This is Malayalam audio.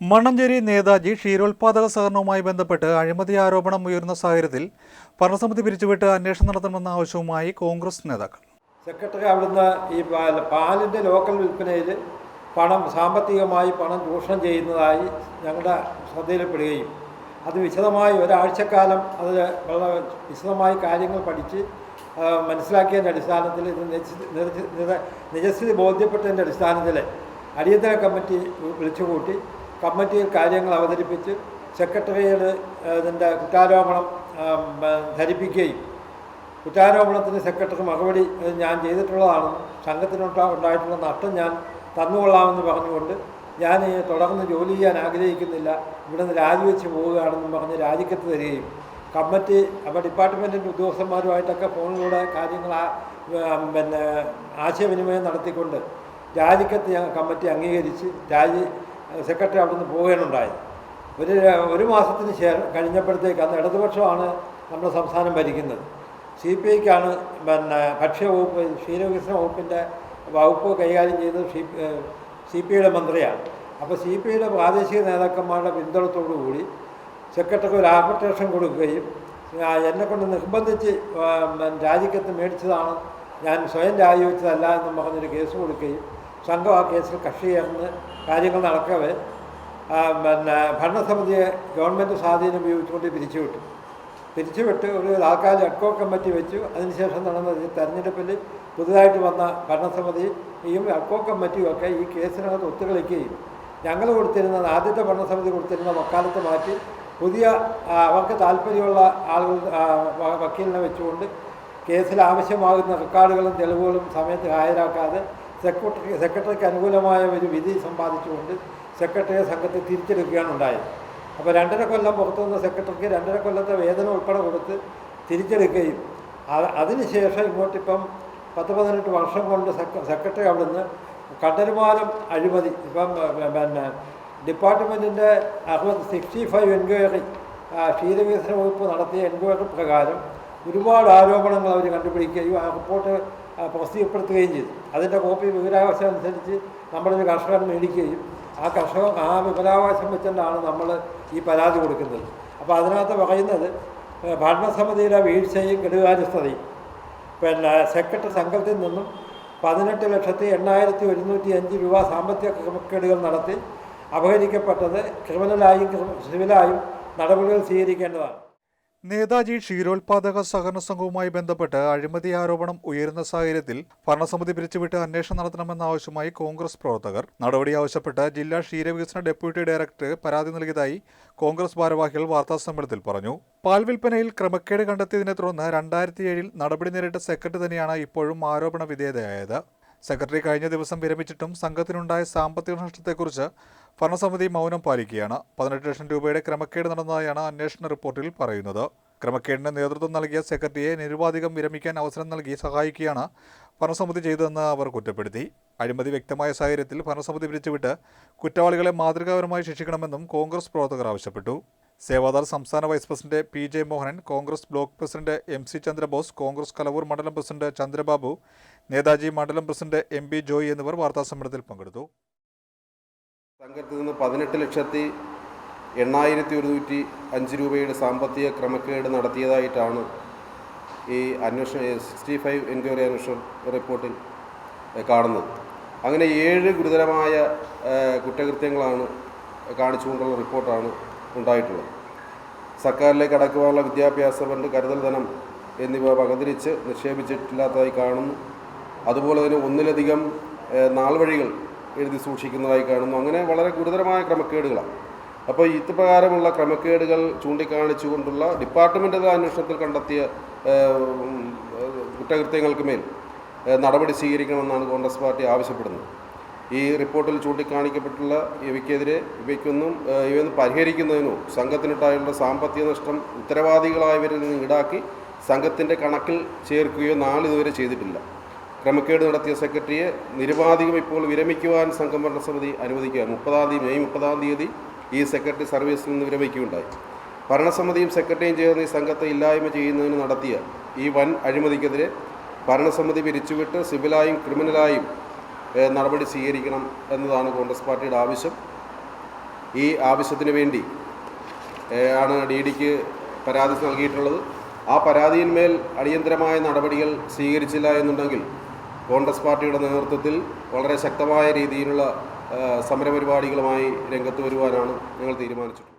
മണ്ണഞ്ചേരി നേതാജി ക്ഷീരോത്പാദക സഹകരണവുമായി ബന്ധപ്പെട്ട് അഴിമതി ആരോപണം ഉയരുന്ന സാഹചര്യത്തിൽ ഭരണസമിതി പിരിച്ചുവിട്ട് അന്വേഷണം നടത്തണമെന്ന ആവശ്യവുമായി കോൺഗ്രസ് നേതാക്കൾ. സെക്രട്ടറി അവിടുന്ന് ഈ പാലിന്റെ ലോക്കൽ വിൽപ്പനയിൽ പണം സാമ്പത്തികമായി പണം ചൂഷണം ചെയ്യുന്നതായി ഞങ്ങളുടെ ശ്രദ്ധയിൽപ്പെടുകയും അത് വിശദമായി ഒരാഴ്ചക്കാലം അത് വളരെ വിശദമായി കാര്യങ്ങൾ പഠിച്ച് മനസ്സിലാക്കിയതിന്റെ അടിസ്ഥാനത്തിൽ ഇത് നിജസ്ഥിതി ബോധ്യപ്പെട്ടതിന്റെ അടിസ്ഥാനത്തിൽ അടിയന്തര കമ്മിറ്റി വിളിച്ചുകൂട്ടി. കമ്മിറ്റിയിൽ കാര്യങ്ങൾ അവതരിപ്പിച്ച് സെക്രട്ടറിയിൽ ഇതിന്റെ കുറ്റാരോപണം ധരിപ്പിക്കുകയും കുറ്റാരോപണത്തിന് സെക്രട്ടറി മറുപടി ഞാൻ ചെയ്തിട്ടുള്ളതാണെന്നും സംഘത്തിനുണ്ടാ ഉണ്ടായിട്ടുള്ള നഷ്ടം ഞാൻ തന്നുകൊള്ളാമെന്ന് പറഞ്ഞുകൊണ്ട് ഞാൻ തുടർന്ന് ജോലി ചെയ്യാൻ ആഗ്രഹിക്കുന്നില്ല. ഇവിടെ നിന്ന് രാജിവെച്ച് പോവുകയാണെന്നും പറഞ്ഞ് രാജിക്കത്ത് തരികയും കമ്മിറ്റി അപ്പോൾ ഡിപ്പാർട്ട്മെന്റിന്റെ ഉദ്യോഗസ്ഥന്മാരുമായിട്ടൊക്കെ ഫോണിലൂടെ കാര്യങ്ങൾ പിന്നെ ആശയവിനിമയം നടത്തിക്കൊണ്ട് രാജിക്കത്ത് കമ്മിറ്റി അംഗീകരിച്ച് രാജി സെക്രട്ടറി അവിടുന്ന് പോവുകയാണുണ്ടായത്. ഒരു ഒരു മാസത്തിന് ശേഷം കഴിഞ്ഞപ്പോഴത്തേക്ക് അന്ന് ഇടതുപക്ഷമാണ് നമ്മുടെ സംസ്ഥാനം ഭരിക്കുന്നത്. സി പി ഐക്കാണ് പിന്നെ ഭക്ഷ്യവകുപ്പ് ക്ഷീരവികസന വകുപ്പിന്റെ വകുപ്പ് കൈകാര്യം ചെയ്തത് സി സി പി ഐയുടെ മന്ത്രിയാണ്. അപ്പോൾ സി പി ഐയുടെ പ്രാദേശിക നേതാക്കന്മാരുടെ പിന്തുണത്തോടു കൂടി സെക്രട്ടറിക്ക് ഒരു ആപ്ലിക്കേഷൻ കൊടുക്കുകയും എന്നെ കൊണ്ട് നിർബന്ധിച്ച് രാജിക്കത്ത് മേടിച്ചതാണ് ഞാൻ സ്വയം രാജിവെച്ചതല്ല എന്നും പറഞ്ഞൊരു കേസ് കൊടുക്കുകയും സംഘം ആ കേസിൽ കക്ഷി ചേർന്ന് കാര്യങ്ങൾ നടക്കവേ പിന്നെ ഭരണസമിതിയെ ഗവൺമെന്റ് സ്വാധീനം ഉപയോഗിച്ചുകൊണ്ട് പിരിച്ചുവിട്ടു. പിരിച്ചുവിട്ട് ഒരു താൽക്കാലിക അഡ്കോ കമ്മിറ്റി വെച്ചു. അതിനുശേഷം നടന്ന തെരഞ്ഞെടുപ്പിൽ പുതുതായിട്ട് വന്ന ഭരണസമിതിയും അഡ്കോ കമ്മിറ്റിയും ഒക്കെ ഈ കേസിനകത്ത് ഒത്തുകളിക്കുകയും ഞങ്ങൾ കൊടുത്തിരുന്ന ആദ്യത്തെ ഭരണസമിതി കൊടുത്തിരുന്ന വക്കാലത്ത് മാറ്റി പുതിയ അവർക്ക് താല്പര്യമുള്ള ആളുകൾ വക്കീലിനെ വെച്ചുകൊണ്ട് കേസിൽ ആവശ്യമാകുന്ന റെക്കോർഡുകളും തെളിവുകളും സമയത്ത് ഹാജരാക്കാതെ സെക്രട്ടറി സെക്രട്ടറിക്ക് അനുകൂലമായ ഒരു വിധി സമ്പാദിച്ചുകൊണ്ട് സെക്രട്ടറിയെ സംഘത്തെ തിരിച്ചെടുക്കുകയാണ് ഉണ്ടായത് അപ്പോൾ രണ്ടര കൊല്ലം പുറത്തു വന്ന സെക്രട്ടറിക്ക് രണ്ടര കൊല്ലത്തെ വേതനം ഉൾപ്പെടെ കൊടുത്ത് തിരിച്ചെടുക്കുകയും അതിനുശേഷം ഇങ്ങോട്ടിപ്പം പത്ത് പതിനെട്ട് വർഷം കൊണ്ട് സെക്ര സെക്രട്ടറി അവിടുന്ന് കണ്ടരുമാനം അഴിമതി ഇപ്പം പിന്നെ ഡിപ്പാർട്ട്മെന്റിന്റെ അറുപത് സിക്സ്റ്റി ഫൈവ് എൻക്വയറി ക്ഷീരവികസന വകുപ്പ് നടത്തിയ എൻക്വയറി പ്രകാരം ഒരുപാട് ആരോപണങ്ങൾ അവർ കണ്ടുപിടിക്കുകയും ആ റിപ്പോർട്ട് ആ, പ്രസിദ്ധീകരിപ്പെടുത്തുകയും ചെയ്തു. അതിന്റെ കോപ്പി വിവരാവകാശം അനുസരിച്ച് നമ്മളൊരു കർഷകൻ മേടിക്കുകയും ആ കർഷകൻ ആ വിവരാവകാശം വെച്ചുകൊണ്ടാണ് നമ്മൾ ഈ പരാതി കൊടുക്കുന്നത്. അപ്പോൾ അതിനകത്ത് പറയുന്നത് ഭരണസമിതിയിലെ വീഴ്ചയും കെടുകാര്യസ്ഥതയും. പിന്നെ സെക്രട്ടറി സംഘത്തിൽ നിന്നും പതിനെട്ട് ലക്ഷത്തി എണ്ണായിരത്തി ഒരുന്നൂറ്റി അഞ്ച് രൂപ സാമ്പത്തിക ക്രമക്കേടുകൾ നടത്തി അപഹരിക്കപ്പെട്ടത് ക്രിമിനലായും ക്രിമി- സിവിലായും നടപടികൾ സ്വീകരിക്കേണ്ടതാണ്. നേതാജി ക്ഷീരോത്പാദക സഹകരണ സംഘവുമായി ബന്ധപ്പെട്ട് അഴിമതി ആരോപണം ഉയരുന്ന സാഹചര്യത്തിൽ ഭരണസമിതി പിരിച്ചുവിട്ട് അന്വേഷണം നടത്തണമെന്ന ആവശ്യമായി കോൺഗ്രസ് പ്രവർത്തകർ നടപടി ആവശ്യപ്പെട്ട് ജില്ലാ ക്ഷീരവികസന ഡെപ്യൂട്ടി ഡയറക്ടർ പരാതി നൽകിയതായി കോൺഗ്രസ് ഭാരവാഹികൾ വാർത്താസമ്മേളനത്തിൽ പറഞ്ഞു. പാൽ വിൽപ്പനയിൽ ക്രമക്കേട് കണ്ടെത്തിയതിനെ തുടർന്ന് രണ്ടായിരത്തി ഏഴിൽ നടപടി നേരിട്ട സെക്രട്ടറി തന്നെയാണ് ഇപ്പോഴും ആരോപണ വിധേയതയായത്. സെക്രട്ടറി കഴിഞ്ഞ ദിവസം വിരമിച്ചിട്ടും സംഘത്തിനുണ്ടായ സാമ്പത്തിക നഷ്ടത്തെക്കുറിച്ച് ഭരണസമിതി മൗനം പാലിക്കുകയാണ്. പതിനെട്ട് ലക്ഷം രൂപയുടെ ക്രമക്കേട് നടന്നതായാണ് അന്വേഷണ റിപ്പോർട്ടിൽ പറയുന്നത്. ക്രമക്കേടിന് നേതൃത്വം നൽകിയ സെക്രട്ടറിയെ നിരുപാധികം വിരമിക്കാൻ അവസരം നൽകി സഹായിക്കുകയാണ് ഭരണസമിതി ചെയ്തതെന്ന് അവർ കുറ്റപ്പെടുത്തി. അഴിമതി വ്യക്തമായ സാഹചര്യത്തിൽ ഭരണസമിതി പിരിച്ചുവിട്ട് കുറ്റവാളികളെ മാതൃകാപരമായി ശിക്ഷിക്കണമെന്നും കോൺഗ്രസ് പ്രവർത്തകർ ആവശ്യപ്പെട്ടു. സേവാദാർ സംസ്ഥാന vice president P J Mohanan Congress block president M C Chandrabose Congress Kalavoor മണ്ഡലം പ്രസിഡന്റ് ചന്ദ്രബാബു നേതാജി മണ്ഡലം പ്രസിഡന്റ് എം ബി ജോയ് എന്നിവർ വാർത്താസമ്മേളനത്തിൽ പങ്കെടുത്തു. സംഘത്തിൽ നിന്ന് പതിനെട്ട് ലക്ഷത്തി എണ്ണായിരത്തി ഒരുന്നൂറ്റി അഞ്ച് രൂപയുടെ സാമ്പത്തിക ക്രമക്കേട് നടത്തിയതായിട്ടാണ് ഈ അന്വേഷണ സിക്സ്റ്റി ഫൈവ് എൻക്വയറി അന്വേഷണ റിപ്പോർട്ടിൽ കാണുന്നത്. അങ്ങനെ ഏഴ് ഗുരുതരമായ കുറ്റകൃത്യങ്ങളാണ് കാണിച്ചുകൊണ്ടുള്ള റിപ്പോർട്ടാണ് ഉണ്ടായിട്ടുള്ളത്. സർക്കാരിലേക്ക് അടക്കുവാനുള്ള വിദ്യാഭ്യാസ ഫണ്ട് കരുതൽ ധനം എന്നിവ വകതിരിച്ച് നിക്ഷേപിച്ചിട്ടില്ലാത്തതായി കാണുന്നു. അതുപോലെ തന്നെ ഒന്നിലധികം നാൾ വഴികൾ എഴുതി സൂക്ഷിക്കുന്നതായി കാണുന്നു. അങ്ങനെ വളരെ ഗുരുതരമായ ക്രമക്കേടുകളാണ്. അപ്പോൾ ഇത്തപ്രകാരമുള്ള ക്രമക്കേടുകൾ ചൂണ്ടിക്കാണിച്ചുകൊണ്ടുള്ള ഡിപ്പാർട്ട്മെന്റ് അന്വേഷണത്തിൽ കണ്ടെത്തിയ കുറ്റകൃത്യങ്ങൾക്ക് മേൽ നടപടി സ്വീകരിക്കണമെന്നാണ് കോൺഗ്രസ് പാർട്ടി ആവശ്യപ്പെടുന്നത്. ഈ റിപ്പോർട്ടിൽ ചൂണ്ടിക്കാണിക്കപ്പെട്ടുള്ള ഇവയ്ക്കെതിരെ ഇവയ്ക്കൊന്നും ഇവയൊന്നും പരിഹരിക്കുന്നതിനോ സംഘത്തിനുണ്ടായുള്ള സാമ്പത്തിക നഷ്ടം ഉത്തരവാദികളായവരിൽ നിന്ന് ഈടാക്കി സംഘത്തിന്റെ കണക്കിൽ ചേർക്കുകയോ നാളിതുവരെ ചെയ്തിട്ടില്ല. ക്രമക്കേട് നടത്തിയ സെക്രട്ടറിയെ നിരുപാധികം ഇപ്പോൾ വിരമിക്കുവാൻ സംഘം ഭരണസമിതി അനുവദിക്കുക. മുപ്പതാം തീയതി മെയ് മുപ്പതാം തീയതി ഈ സെക്രട്ടറി സർവീസിൽ നിന്ന് വിരമിക്കുകയുണ്ടായി. ഭരണസമിതിയും സെക്രട്ടറിയും ചേർന്ന് ഈ സംഘത്തെ ഇല്ലായ്മ ചെയ്യുന്നതിന് നടത്തിയ ഈ വൻ അഴിമതിക്കെതിരെ ഭരണസമിതി പിരിച്ചുവിട്ട് സിവിലായും ക്രിമിനലായും നടപടി സ്വീകരിക്കണം എന്നതാണ് കോൺഗ്രസ് പാർട്ടിയുടെ ആവശ്യം. ഈ ആവശ്യത്തിന് വേണ്ടി ആണ് ഡി ഡിക്ക് പരാതി നൽകിയിട്ടുള്ളത്. ആ പരാതിയിന്മേൽ അടിയന്തരമായ നടപടികൾ സ്വീകരിച്ചില്ല എന്നുണ്ടെങ്കിൽ കോൺഗ്രസ് പാർട്ടിയുടെ നേതൃത്വത്തിൽ വളരെ ശക്തമായ രീതിയിലുള്ള സമരപരിപാടികളുമായി രംഗത്ത് വരുവാനാണ് ഞങ്ങൾ തീരുമാനിച്ചിട്ടുള്ളത്.